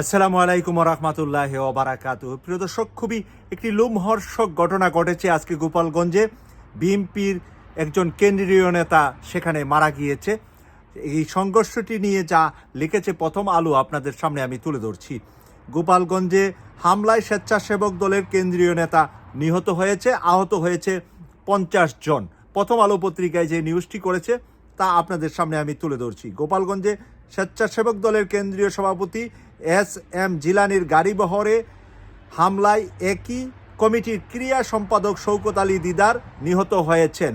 আসসালামু আলাইকুম রহমতুল্লাহ ওবারাকাত প্রিয় দর্শক, খুবই একটি লোমহর্ষক ঘটনা ঘটেছে আজকে গোপালগঞ্জে। বিএনপির একজন কেন্দ্রীয় নেতা সেখানে মারা গিয়েছে। এই সংঘর্ষটি নিয়ে যা লিখেছে প্রথম আলো আপনাদের সামনে আমি তুলে ধরছি। গোপালগঞ্জে হামলায় স্বেচ্ছাসেবক দলের কেন্দ্রীয় নেতা নিহত হয়েছে, আহত হয়েছে পঞ্চাশ জন। প্রথম আলো পত্রিকায় যে নিউজটি করেছে, তা আপনাদের সামনে আমি তুলে ধরছি। গোপালগঞ্জে স্বেচ্ছাসেবক দলের কেন্দ্রীয় সভাপতি এস এম জিলানির গাড়ি বহরে হামলায় একই কমিটির ক্রিয়া সম্পাদক শৌকত আলী দিদার নিহত হয়েছেন।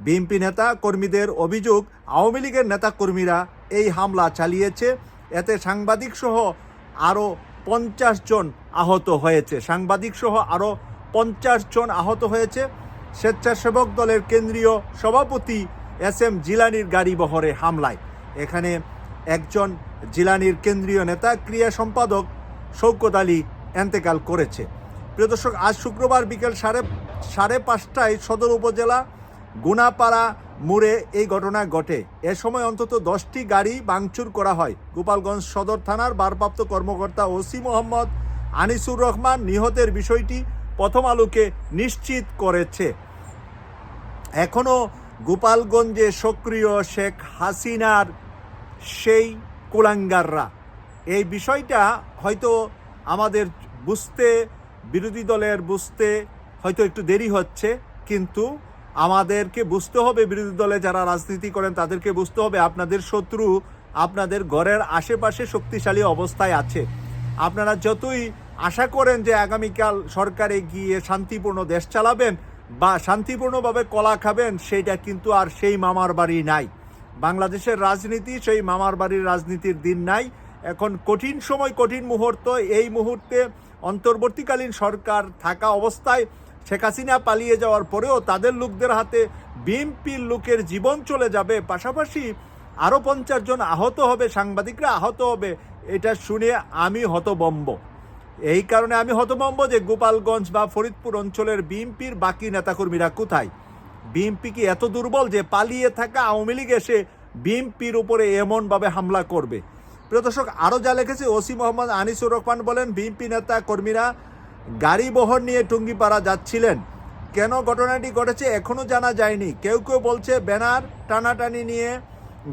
বিএনপি নেতা কর্মীদের অভিযোগ, আওয়ামী লীগের নেতাকর্মীরা এই হামলা চালিয়েছে। এতে সাংবাদিক সহ আরও পঞ্চাশ জন আহত হয়েছে। সাংবাদিক সহ আরও পঞ্চাশ জন আহত হয়েছে। স্বেচ্ছাসেবক দলের কেন্দ্রীয় সভাপতি এস এম জিলানির গাড়ি বহরে হামলায়। এখানে একজন জিলানির কেন্দ্রীয় নেতা ক্রিয়া সম্পাদক শৌকত আলী এন্তেকাল করেছে। প্রিয় দর্শক, আজ শুক্রবার বিকেল সাড়ে সাড়ে পাঁচটায় সদর উপজেলা গুনাপাড়া মোড়ে এই ঘটনা ঘটে। এ সময় অন্তত দশটি গাড়ি ভাঙচুর করা হয়। গোপালগঞ্জ সদর থানার ভারপ্রাপ্ত কর্মকর্তা ওসি মোহাম্মদ আনিসুর রহমান নিহতের বিষয়টি প্রথম আলোকে নিশ্চিত করেছে। এখনও গোপালগঞ্জে সক্রিয় শেখ হাসিনার সেই কুলাঙ্গাররা। এই বিষয়টা হয়তো আমাদের বুঝতে, বিরোধী দলের বুঝতে হয়তো একটু দেরি হচ্ছে, কিন্তু আমাদেরকে বুঝতে হবে বিরোধী দলে যারা রাজনীতি করেন, তাদেরকে বুঝতে হবে আপনাদের শত্রু আপনাদের ঘরের আশেপাশে শক্তিশালী অবস্থায় আছে। আপনারা যতই আশা করেন যে আগামীকাল সরকারে গিয়ে শান্তিপূর্ণ দেশ চালাবেন বা শান্তিপূর্ণভাবে কলা খাবেন সেইটা কিন্তু আর সেই মামার বাড়ি নাই। বাংলাদেশের রাজনীতি, সেই মামার বাড়ির রাজনীতির দিন নাই। এখন কঠিন সময়, কঠিন মুহূর্ত। এই মুহূর্তে অন্তর্বর্তীকালীন সরকার থাকা অবস্থায় শেখ হাসিনা পালিয়ে যাওয়ার পরেও তাদের লোকদের হাতে বিএনপির লোকের জীবন চলে যাবে। পাশাপাশি আরও পঞ্চাশ জন আহত হবে, সাংবাদিকরা আহত হবে, এটা শুনে আমি হতবম্ব। এই কারণে আমি হতবম্ব যে গোপালগঞ্জ বা ফরিদপুর অঞ্চলের বিএনপির বাকি নেতাকর্মীরা কোথায়? বিএনপি কি এত দুর্বল যে পালিয়ে থাকা আওয়ামী লীগ এসে বিএনপির উপরে এমনভাবে হামলা করবে। প্রিয় দর্শক, আরও যা লিখেছে ওসি মোহাম্মদ আনিসুর রহমান বলেন, বিএনপি নেতা কর্মীরা গাড়ি বহর নিয়ে টুঙ্গিপাড়া যাচ্ছিলেন। কেন ঘটনাটি ঘটেছে এখনও জানা যায়নি। কেউ কেউ বলছে, ব্যানার টানাটানি নিয়ে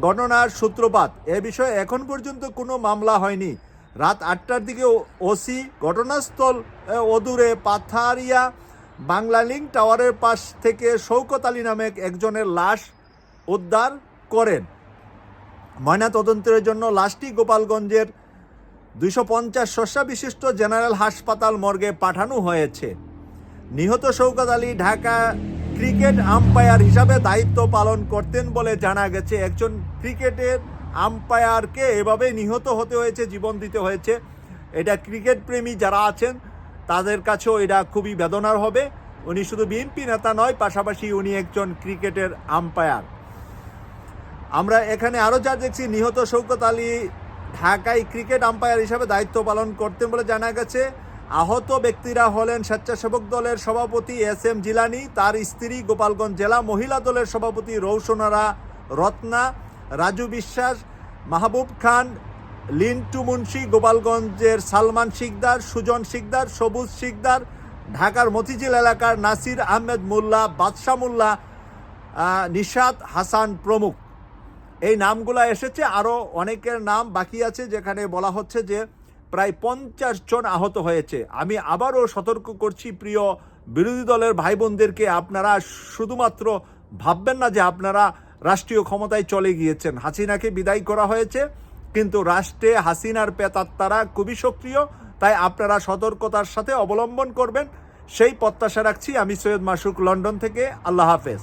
ঘটনার সূত্রপাত। এ বিষয়ে এখন পর্যন্ত কোনো মামলা হয়নি। রাত আটটার দিকে ওসি ঘটনাস্থল অদূরে পাথারিয়া বাংলা লিঙ্ক টাওয়ারের পাশ থেকে শৌকত আলী নামে একজনের লাশ উদ্ধার করেন। ময়নাতদন্তের জন্য লাশটি গোপালগঞ্জের দুইশো পঞ্চাশ শস্যা বিশিষ্ট জেনারেল হাসপাতাল মর্গে পাঠানো হয়েছে। নিহত শৌকত আলী ঢাকা ক্রিকেট আম্পায়ার হিসাবে দায়িত্ব পালন করতেন বলে জানা গেছে। একজন ক্রিকেটের আম্পায়ারকে এভাবে নিহত হতে হয়েছে, জীবন দিতে হয়েছে। এটা ক্রিকেট প্রেমী যারা আছেন, তাদের কাছেও এটা খুবই বেদনার হবে। উনি শুধু বিএনপি নেতা নয়, পাশাপাশি উনি একজন ক্রিকেটের আম্পায়ার। আমরা এখানে আরও যা দেখছি, নিহত শৌকত আলী ঢাকায় ক্রিকেট আম্পায়ার হিসাবে দায়িত্ব পালন করতেন বলে জানা গেছে। আহত ব্যক্তিরা হলেন স্বেচ্ছাসেবক দলের সভাপতি এস এম জিলানি, তার স্ত্রী গোপালগঞ্জ জেলা মহিলা দলের সভাপতি রৌশনারা রত্না, রাজু বিশ্বাস, মাহবুব খান, লিন্টু মুন্সি, গোপালগঞ্জের সালমান শিকদার, সুজন শিকদার, সবুজ শিকদার, ঢাকার মতিঝিল এলাকার নাসির আহমেদ মোল্লা বাদশাহ মোল্লা নিশাদ হাসান প্রমুখ। এই নামগুলো এসেছে আরও অনেকের নাম বাকি আছে যেখানে বলা হচ্ছে যে প্রায় পঞ্চাশ জন আহত হয়েছে। আমি আবারও সতর্ক করছি প্রিয় বিরোধী দলের ভাই বোনদেরকে আপনারা শুধুমাত্র ভাববেন না যে আপনারা রাষ্ট্রীয় ক্ষমতায় চলে গিয়েছেন। হাসিনাকে বিদায় করা হয়েছে, কিন্তু রাষ্ট্রে হাসিনার পেতাত্তারা খুবই সক্রিয়, তাই আপনারা সতর্কতার সাথে অবলম্বন করবেন। সেই প্রত্যাশা রাখছি আমি সৈয়দ মাসুক লন্ডন থেকে। আল্লাহ হাফেজ।